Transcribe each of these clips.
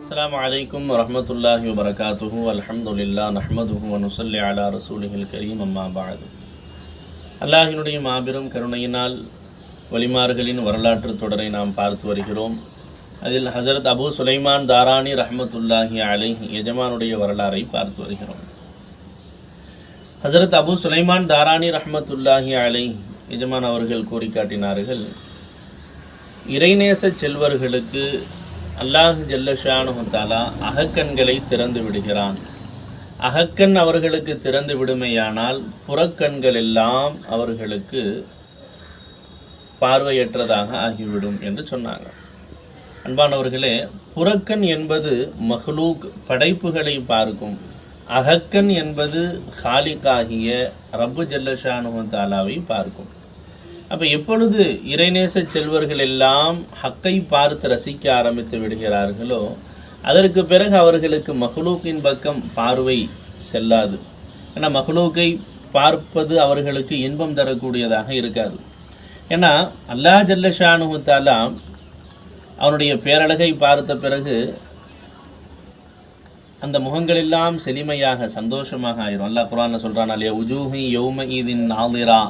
السلام عليكم ورحمة الله وبركاته الحمد لله نحمده ونصلي على رسوله الكريم أما بعد அல்லாஹினுடைய மாபெரும் கருணையினால் வலிமார்களின் வரலாற்று தொடரை நாம் பார்த்து வருகிறோம் அதில் ஹசரத் அபு சுலைமான் தாரானி ரஹமத்துல்லாஹி அலைஹி எஜமானுடைய வரலாறை பார்த்து வருகிறோம். ஹசரத் அபு சுலைமான் தாரானி ரஹமத்துல்லாஹி அலை எஜமான் அவர்கள் கூறி காட்டினார்கள் இறைநேச செல்வர்களுக்கு அல்லாஹ் ஜல்லஷானு அகக்கண்களை திறந்து விடுகிறான். அகக்கண் அவர்களுக்கு திறந்து விடுமையானால் புறக்கண்கள் எல்லாம் அவர்களுக்கு பார்வையற்றதாக ஆகிவிடும் என்று சொன்னாங்க. அன்பானவர்களே புறக்கண் என்பது மஹ்லூக் படைப்புகளை பார்க்கும். அகக்கன் என்பது ஹாலிக்காகிய ரப்பு ஜல்லஷானு பார்க்கும். அப்போ எப்பொழுது இறைநேச செல்வர்கள் எல்லாம் ஹக்கை பார்த்து ரசிக்க ஆரம்பித்து விடுகிறார்களோ அதற்கு பிறகு அவர்களுக்கு மஹ்லூக்கின் பக்கம் பார்வை செல்லாது. ஏன்னா மஹ்லூக்கை பார்ப்பது அவர்களுக்கு இன்பம் தரக்கூடியதாக இருக்காது. ஏன்னா அல்லா ஜல்லஷானுத்தாலா அவனுடைய பேரழகை பார்த்த பிறகு அந்த முகங்களெல்லாம் செழுமையாக செழிமையாக சந்தோஷமாக ஆயிரும். அல்லா குரான் சொல்கிறான் இல்லையா உஜூஹி யௌம ஈதின் நாளிரா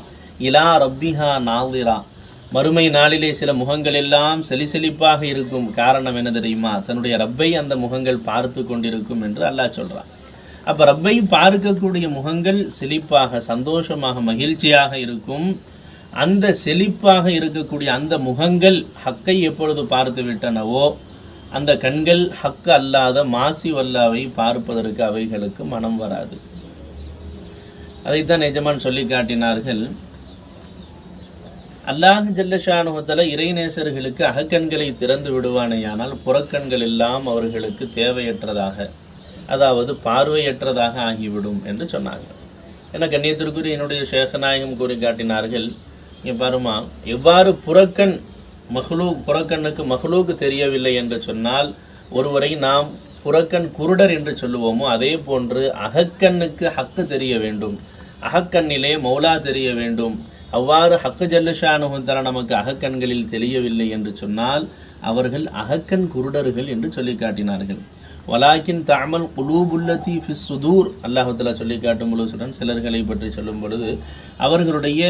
இலா ரப்பிஹா நாளிரா மறுமை நாளிலே சில முகங்கள் எல்லாம் செலிசெலிப்பாக இருக்கும். காரணம் என்ன தெரியுமா? தன்னுடைய ரப்பை அந்த முகங்கள் பார்த்து கொண்டிருக்கும் என்று அல்லாஹ் சொல்கிறான் அப்போ ரப்பை பார்க்கக்கூடிய முகங்கள் செழிப்பாக சந்தோஷமாக மகிழ்ச்சியாக இருக்கும். அந்த செழிப்பாக இருக்கக்கூடிய அந்த முகங்கள் ஹக்கை எப்பொழுது பார்த்து விட்டனவோ அந்த கண்கள் ஹக்கு அல்லாத மாசி வல்லாவை பார்ப்பதற்கு அவைகளுக்கு மனம் வராது. அதைத்தான் எஜமான் சொல்லி காட்டினார்கள். அல்லாஹ் ஜல்லஷானுவத்தில் இறைநேசர்களுக்கு அகக்கண்களை திறந்து விடுவானேயானால் புறக்கண்கள் எல்லாம் அவர்களுக்கு தேவையற்றதாக அதாவது பார்வையற்றதாக ஆகிவிடும் என்று சொன்னாங்க. என கண்ணியத்திற்குரிய என்னுடைய சேகநாயகம் கூறி காட்டினார்கள் இங்கே பாருமா எவ்வாறு புறக்கண் மகளூ புறக்கண்ணுக்கு மகளுக்கு தெரியவில்லை என்று சொன்னால் ஒருவரை நாம் புறக்கண் குருடர் என்று சொல்லுவோமோ அதே போன்று அகக்கண்ணுக்கு ஹக்கு தெரிய வேண்டும். அகக்கண்ணிலே மௌலா தெரிய வேண்டும். அவ்வாறு ஹக்கு ஜல்லுஷானுகுந்தர நமக்கு அகக்கண்களில் தெரியவில்லை என்று சொன்னால் அவர்கள் அகக்கண் குருடர்கள் என்று சொல்லி காட்டினார்கள். வலாக்கின் தாமல் குலூபுல்லத்தி ஃபிஸ் சுதூர் அல்லாஹுத்தலா சொல்லி காட்டும் பொழுதுடன் சிலர்களை பற்றி சொல்லும் பொழுது அவர்களுடைய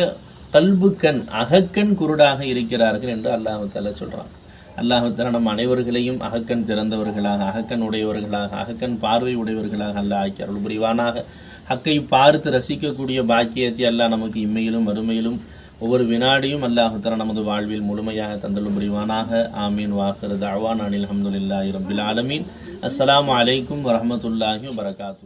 கல்புக்கண் அகக்கண் குருடாக இருக்கிறார்கள் என்று அல்லாஹுத்தாலா சொல்கிறான் அல்லாஹுத்தாலா நம் அனைவர்களையும் அகக்கண் திறந்தவர்களாக அகக்கண் உடையவர்களாக அகக்கண் பார்வை உடையவர்களாக அல்ல ஆக்கி அருள் புரிவானாக. ஹக்கை பார்த்து ரசிக்கக்கூடிய பாக்கியத்தை அல்லாஹ் நமக்கு இம்மையிலும் மறுமையிலும் ஒவ்வொரு வினாடியும் அல்லாஹுத்தலா நமது வாழ்வில் முழுமையாக தந்தலும் புரிவானாக. ஆமீன். வாஹர் அவான் அனில் அஹமதுல்லாஹி ரபில் ஆலமீன். அஸ்லாம் அலைக்கும் வரமத்துல்லாஹி வரகாத்து